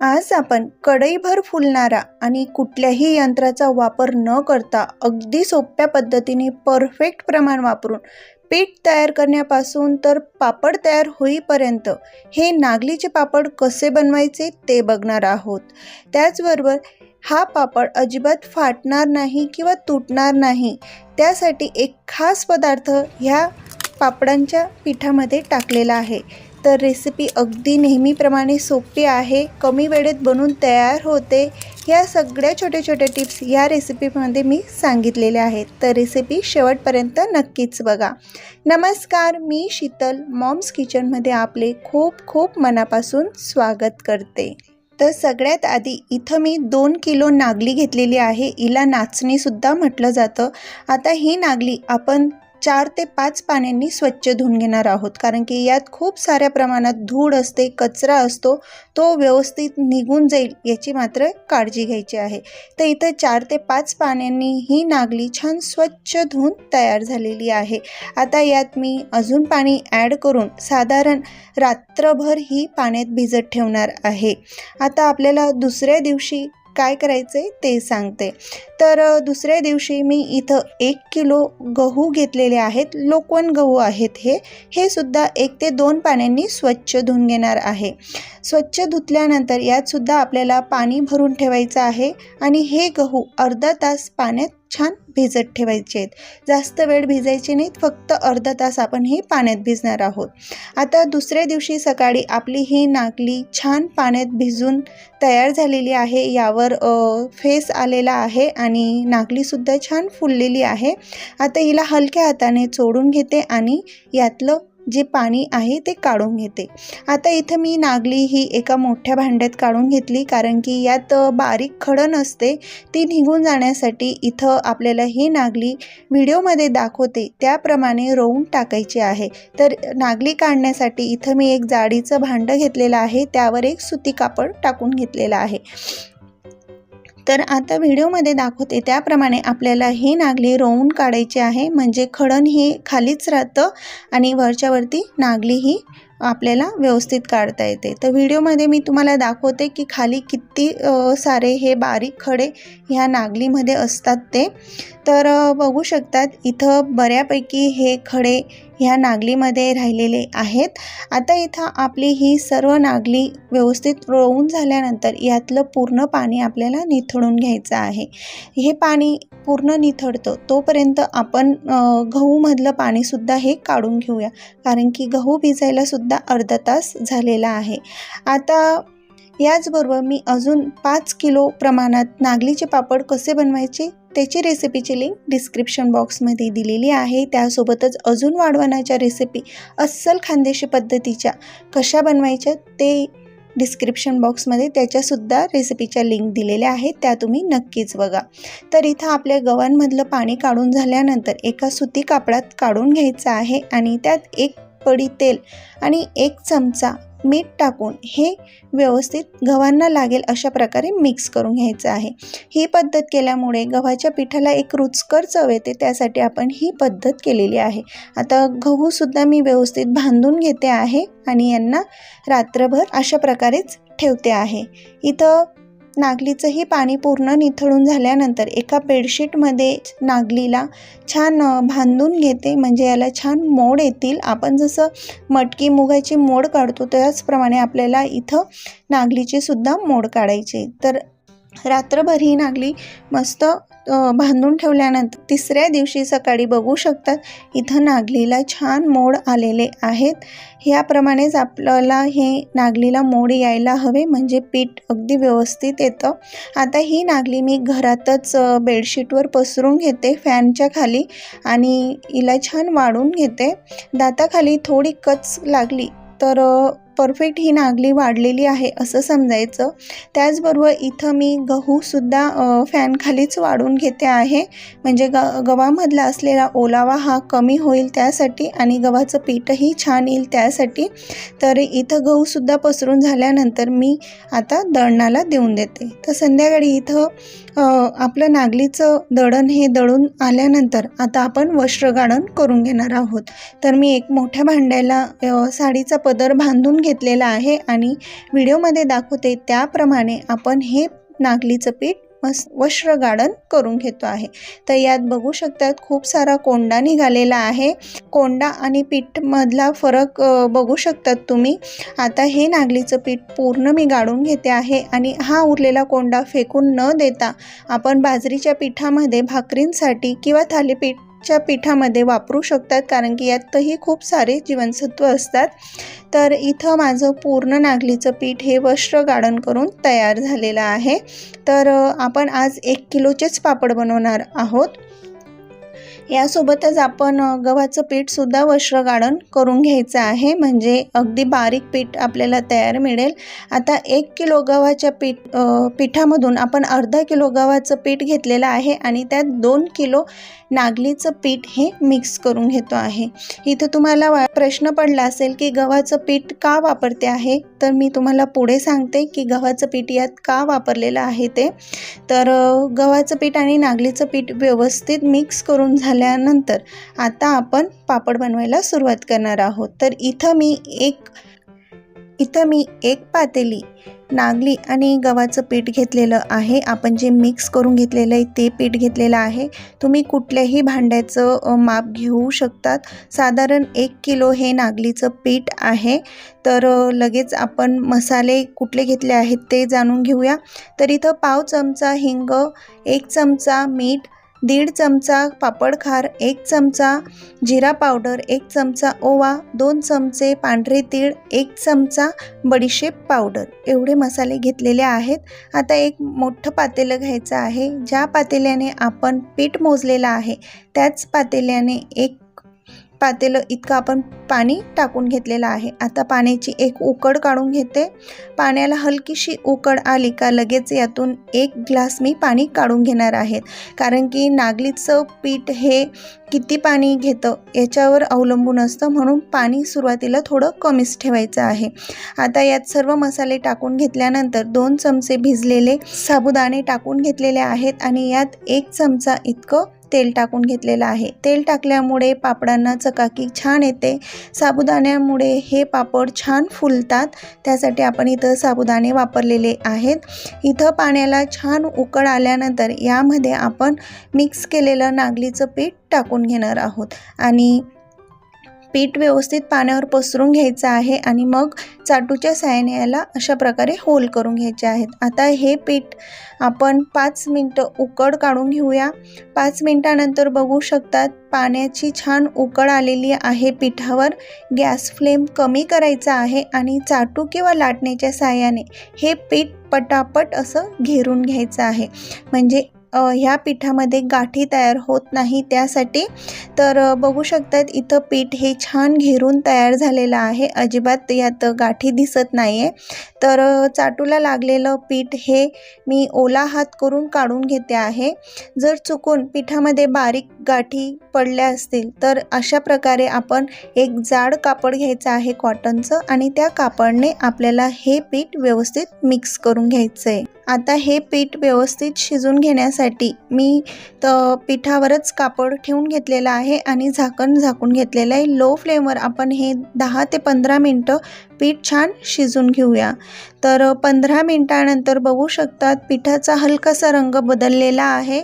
आज आपण कढईभर फुलणारा आणि कुठल्याही यंत्राचा वापर न करता अगदी सोप्या पद्धतीने परफेक्ट प्रमाण वापरून पीठ तयार करण्यापासून तर पापड तयार होईपर्यंत हे नागलीचे पापड कसे बनवायचे ते बघणार आहोत. त्याचबरोबर हा पापड अजिबात फाटणार नाही किंवा तुटणार नाही त्यासाठी एक खास पदार्थ ह्या पापडांच्या पिठामध्ये टाकलेला आहे. तर रेसिपी अगदी नेहमीप्रमाणे सोपी आहे. कमी वेळेत बनून तयार होते. ह्या सगळ्या छोट्या छोट्या टिप्स या रेसिपीमध्ये मी सांगितलेल्या आहेत. तर रेसिपी शेवटपर्यंत नक्कीच बघा. नमस्कार मी शीतल मॉम्स किचनमध्ये आपले खूप खूप मनापासून स्वागत करते. तर सगळ्यात आधी इथं मी दोन किलो नागली घेतलेली आहे. हिला नाचणीसुद्धा म्हटलं जातं. आता ही नागली आपण चार ते पाच पाण्यांनी स्वच्छ धुवून घेणार आहोत. कारण की यात खूप साऱ्या प्रमाणात धूळ असते कचरा असतो तो व्यवस्थित निघून जाईल याची मात्र काळजी घ्यायची आहे. तर इथं चार ते पाच पाण्यांनी ही नागली छान स्वच्छ धुवून तयार झालेली आहे. आता यात मी अजून पाणी ॲड करून साधारण रात्रभर ही पाण्यात भिजत ठेवणार आहे. आता आपल्याला दुसऱ्या दिवशी काय करायचे ते सांगते. तर दुसऱ्या दिवशी मी इथं एक किलो गहू घेतलेले आहेत. लोकवन गहू आहेत हे. हे सुद्धा एक ते दोन पाण्याने स्वच्छ धुवून घेणार आहे. स्वच्छ धुतल्यानंतर यातसुद्धा आपल्याला पाणी भरून ठेवायचं आहे. आणि हे गहू अर्धा तास पाण्यात छान भिजत ठेवायचे आहेत. जास्त वेळ भिजायचे नाहीत फक्त अर्धा तास आपण हे पाण्यात भिजणार आहोत. आता दुसऱ्या दिवशी सकाळी आपली ही नागली छान पाण्यात भिजून तयार झालेली आहे. यावर फेस आलेला आहे आणि नागलीसुद्धा छान फुललेली आहे. आता हिला हलक्या हाताने चोडून घेते आणि यातलं जे पाणी आहे ते काढून घेते. आता इथं मी नागली ही एका मोठ्या भांड्यात काढून घेतली कारण की यात बारीक खडण असते ती निघून जाण्यासाठी इथं आपल्याला ही नागली व्हिडिओमध्ये दाखवते. त्याप्रमाणे रोवून टाकायची आहे. तर नागली काढण्यासाठी इथं मी एक जाडीचं भांडं घेतलेलं आहे त्यावर एक सुती कापड टाकून घेतलेलं आहे. तर आता व्हिडिओमध्ये दाखवते. त्याप्रमाणे आपल्याला ही नागली रोवून काढायची आहे. म्हणजे खडण हे खालीच राहतं आणि वरच्यावरती नागली ही आपल्याला व्यवस्थित काढता येते. तर व्हिडिओमध्ये मी तुम्हाला दाखवते की खाली किती सारे हे बारीक खडे ह्या नागलीमध्ये असतात ते. तर बघू शकतात इथं बऱ्यापैकी हे खडे ह्या नागलीमध्ये राहिलेले आहेत. आता इथं आपली ही सर्व नागली व्यवस्थित रोवून झाल्यानंतर यातलं पूर्ण पाणी आपल्याला निथळून घ्यायचं आहे. हे पाणी पूर्ण निथळतं तोपर्यंत आपण गहूमधलं पाणीसुद्धा हे काढून घेऊया. कारण की गहू भिजायलासुद्धा अर्धा तास झालेला आहे. आता याचबरोबर मी अजून पाच किलो प्रमाणात नागलीचे पापड कसे बनवायचे? त्याची रेसिपीची लिंक डिस्क्रिप्शन बॉक्समध्ये दिलेली आहे. त्यासोबतच अजून वाढवण्याच्या रेसिपी अस्सल खानदेशी पद्धतीच्या कशा बनवायच्या ते डिस्क्रिप्शन बॉक्समध्ये त्याच्यासुद्धा रेसिपीच्या लिंक दिलेल्या आहेत. त्या तुम्ही नक्कीच बघा. तर इथं आपल्या गव्हांमधलं पाणी काढून झाल्यानंतर एका सुती कापडात काढून घ्यायचं आहे आणि त्यात एक पडी तेल आणि एक चमचा मीठ टाकून हे व्यवस्थित गव्हांना लागेल अशा प्रकारे मिक्स करून घ्यायचं आहे. ही पद्धत केल्यामुळे गव्हाच्या पिठाला एक रुचकर चव येते त्यासाठी आपण ही पद्धत केलेली आहे. आता गहूसुद्धा मी व्यवस्थित बांधून घेते आहे आणि यांना रात्रभर अशा प्रकारेच ठेवते आहे. इथं नागलीचंही पाणी पूर्ण निथळून झाल्यानंतर एका बेडशीटमध्ये नागलीला छान बांधून घेते. म्हणजे याला छान मोड येतील. आपण जसं मटकी मुगाची मोड काढतो त्याचप्रमाणे आपल्याला इथं नागलीचीसुद्धा मोड काढायची. तर रात्रभर ही नागली मस्त बांधून ठेवल्यानंतर तिसऱ्या दिवशी सकाळी बघू शकतात इथं नागलीला छान मोड आलेले आहेत. ह्याप्रमाणेच आपल्याला हे नागलीला मोड यायला हवे म्हणजे पीठ अगदी व्यवस्थित येतं. आता ही नागली मी घरातच बेडशीटवर पसरून घेते फॅनच्या खाली आणि हिला छान वाढून घेते. दाताखाली थोडी कच लागली तर परफेक्ट ही नागली वाढलेली आहे असं समजायचं. त्याचबरोबर इथं मी गहूसुद्धा फॅनखालीच वाढून घेते आहे. म्हणजे ग गव्हामधला असलेला ओलावा हा कमी होईल त्यासाठी आणि गव्हाचं पीठही छान येईल त्यासाठी. तर इथं गहूसुद्धा पसरून झाल्यानंतर मी आता दळणाला देऊन देते. तर संध्याकाळी इथं आपलं नागलीचं दळण हे दळून आल्यानंतर आता आपण वस्त्रगाळण करून घेणार आहोत. तर मी एक मोठ्या भांड्याला साडीचा पदर बांधून घेतलेला आहे आणि व्हिडिओमध्ये दाखवते त्याप्रमाणे आपण हे नागलीचं पीठ मस्त वस्त्र गार्डन करून घेतो आहे. तर यात बघू शकतात खूप सारा कोंडा निघालेला आहे. कोंडा आणि पीठमधला फरक बघू शकतात तुम्ही. आता हे नागलीचं पीठ पूर्ण मी गाळून घेते आहे आणि हा उरलेला कोंडा फेकून न देता आपण बाजरीच्या पिठामध्ये भाकरींसाठी किंवा थालीपीठ च्या पिठामध्ये वापरू शकतात कारण की यातही खूप सारे जीवनसत्व असतात. तर इथं माझं पूर्ण नागलीचं पीठ हे वस्त्र गाळण करून तयार झालेलं आहे. तर आपण आज एक किलोचेच पापड बनवणार आहोत. यासोबतच आपण गव्हाचं पीठसुद्धा वस्त्र गाळण करून घ्यायचं आहे. म्हणजे अगदी बारीक पीठ आपल्याला तयार मिळेल. आता एक किलो गव्हाच्या पीठ पिठामधून आपण अर्धा किलो गव्हाचं पीठ घेतलेलं आहे आणि त्यात दोन किलो नागलीचं पीठ हे मिक्स करून घेतो आहे. इथं तुम्हाला प्रश्न पडला असेल की गव्हाचं पीठ का वापरते आहे? तर मी तुम्हाला पुढे सांगते की गव्हाचं पीठ यात का वापरलेलं आहे ते. तर गव्हाचं पीठ आणि नागलीचं पीठ व्यवस्थित मिक्स करून झालं झाल्यानंतर आता आपण पापड बनवायला सुरुवात करणार आहोत. तर इथं मी एक इथं मी एक पातेली नागली आणि गव्हाचं पीठ घेतलेलं आहे. आपण जे मिक्स करून घेतलेलं आहे ते पीठ घेतलेलं आहे. तुम्ही कुठल्याही भांड्याचं माप घेऊ शकतात. साधारण एक किलो हे नागलीचं पीठ आहे. तर लगेच आपण मसाले कुठले घेतले आहेत ते जाणून घेऊया. तर इथं पाव चमचा हिंग एक चमचा मीठ दीड चमचा पापड खार एक चमचा जिरा पावडर एक चमचा ओवा दोन चमचे पांढरे तीळ एक चमचा बडीशेप पावडर. एवढे मसाले घेतलेले आहेत. आता एक मोठं पातेलं घ्यायचं आहे. ज्या पातेल्याने आपण पीठ मोजलेलं आहे त्याच पातेल्याने एक पातेलं इतकं आपण पाणी टाकून घेतलेलं आहे. आता पाण्याची एक उकड काढून घेते. पाण्याला हलकीशी उकड आली का लगेच यातून एक ग्लास मी पाणी काढून घेणार आहेत कारण की नागलीचं पीठ हे किती पाणी घेतं याच्यावर अवलंबून असतं म्हणून पाणी सुरुवातीला थोडं कमीच ठेवायचं आहे. आता यात सर्व मसाले टाकून घेतल्यानंतर दोन चमचे भिजलेले साबुदाणे टाकून घेतलेले आहेत आणि यात एक चमचा इतकं तेल टाकून घेतलेलं आहे. तेल टाकल्यामुळे पापडांना चकाकी छान येते. साबुदाण्यामुळे हे पापड छान फुलतात. त्यासाठी आपण इथं साबुदाणे वापरलेले आहेत. इथं पाण्याला छान उकळ आल्यानंतर यामध्ये आपण मिक्स केलेलं नागलीचं पीठ टाकून घेणार आहोत. आणि पीठ व्यवस्थित पाण्यावर पसरून घ्यायचं आहे आणि मग चाटूच्या साहाय्याने याला अशा प्रकारे होल करून घ्यायचे आहेत. आता हे पीठ आपण पाच मिनटं उकड काढून घेऊया. पाच मिनटानंतर बघू शकतात पाण्याची छान उकळ आलेली आहे पिठावर. गॅस फ्लेम कमी करायचा आहे आणि चाटू किंवा लाटण्याच्या साहाय्याने हे पीठ पटापट असं घेरून घ्यायचं आहे. म्हणजे ह्या पिठामध्ये गाठी तयार होत नाही त्यासाठी. तर बघू शकतात इथं पीठ हे छान घेरून तयार झालेलं आहे. अजिबात यात गाठी दिसत नाही आहे तर चाटूला लागलेलं पीठ हे मी ओला हात करून काढून घेते आहे. जर चुकून पिठामध्ये बारीक गाठी पडल्या असतील तर अशा प्रकारे आपण एक जाड कापड घ्यायचं आहे कॉटनचं आणि त्या कापडने आपल्याला हे पीठ व्यवस्थित मिक्स करून घ्यायचं आहे आता हे पीठ व्यवस्थित शिजून घेण्यासाठी मी तर पिठावरच कापड ठेवून घेतलेलं आहे आणि झाकण झाकून घेतलेलं आहे. लो फ्लेमवर आपण हे दहा ते पंधरा मिनटं पीठ छान शिजून घेऊया. तर पंधरा मिनटानंतर बघू शकतात पिठाचा हलकासा रंग बदललेला आहे.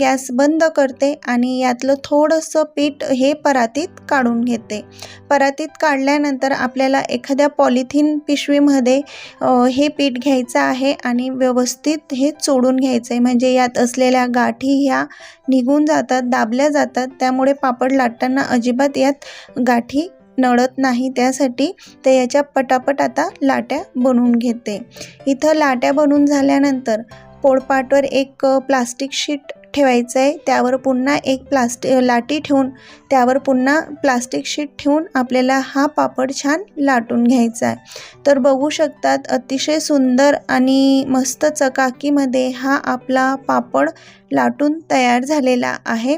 गॅस बंद करते आणि यातलं थोडंसं पीठ हे परातीत काढून घेते. परातीत काढल्यानंतर आपल्याला एखाद्या पॉलिथिन पिशवीमध्ये हे पीठ घ्यायचं आहे आणि व्यवस्थित हे चोडून घ्यायचं आहे म्हणजे यात असलेल्या गाठी ह्या निघून जातात दाबल्या जातात. त्यामुळे पापड लाटताना अजिबात यात गाठी नळत नाही त्यासाठी तर याच्या पटापट आता लाट्या बनवून घेते. इथं लाट्या बनवून झाल्यानंतर पोळपाटवर एक प्लास्टिक शीट ठेवायचं आहे त्यावर पुन्हा एक प्लास्टिक लाटी ठेवून त्यावर पुन्हा प्लास्टिक शीट ठेवून आपल्याला हा पापड छान लाटून घ्यायचा आहे तर बघू शकतात अतिशय सुंदर आणि मस्त चकाकीमध्ये हा आपला पापड लाटून तयार झालेला आहे.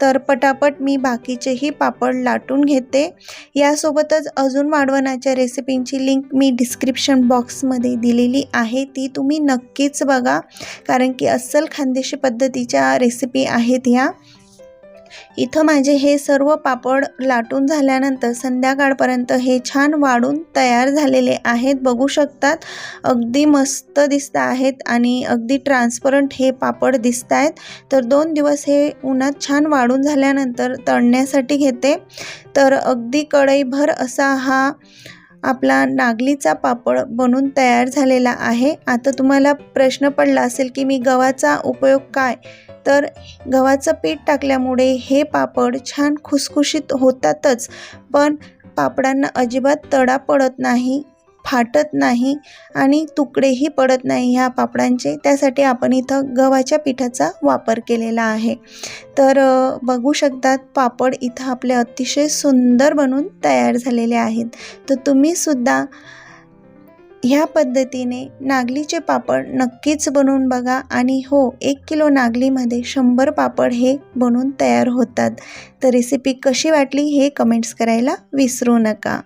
तर पटापट मी बाकीचेही पापड लाटून घेते. यासोबतच अजून वाढवण्याच्या रेसिपींची लिंक मी डिस्क्रिप्शन बॉक्समध्ये दिलेली आहे. ती तुम्ही नक्कीच बघा. कारण की अस्सल खानदेशी पद्धतीच्या रेसिपी आहेत ह्या. इथं माझे हे सर्व पापड लाटून झाल्यानंतर संध्याकाळपर्यंत हे छान वाढून तयार झालेले आहेत. बघू शकतात अगदी मस्त दिसत आहेत आणि अगदी ट्रान्सपरंट हे पापड दिसत आहेत. तर दोन दिवस हे उन्हात छान वाढून झाल्यानंतर तळण्यासाठी घेते. तर अगदी कढईभर असा हा आपला नागलीचा पापड बनून तयार झालेला आहे. आता तुम्हाला प्रश्न पडला असेल की मी गव्हाचा उपयोग काय? तर गव्हाचं पीठ टाकल्यामुळे हे पापड छान खुसखुशीत होतातच पण पापडांना अजिबात तडा पडत नाही. फाटत नाही आणि तुकडेही पडत नाही ह्या पापडांचे. त्यासाठी आपण इथं गव्हाच्या पिठाचा वापर केलेला आहे. तर बघू शकतात पापड इथं आपले अतिशय सुंदर बनून तयार झालेले आहेत. तर तुम्हीसुद्धा ह्या पद्धतीने नागलीचे पापड नक्कीच बनवून बघा आणि हो एक किलो नागलीमध्ये शंभर पापड हे बनून तयार होतात. तर रेसिपी कशी वाटली हे कमेंट्स करायला विसरू नका.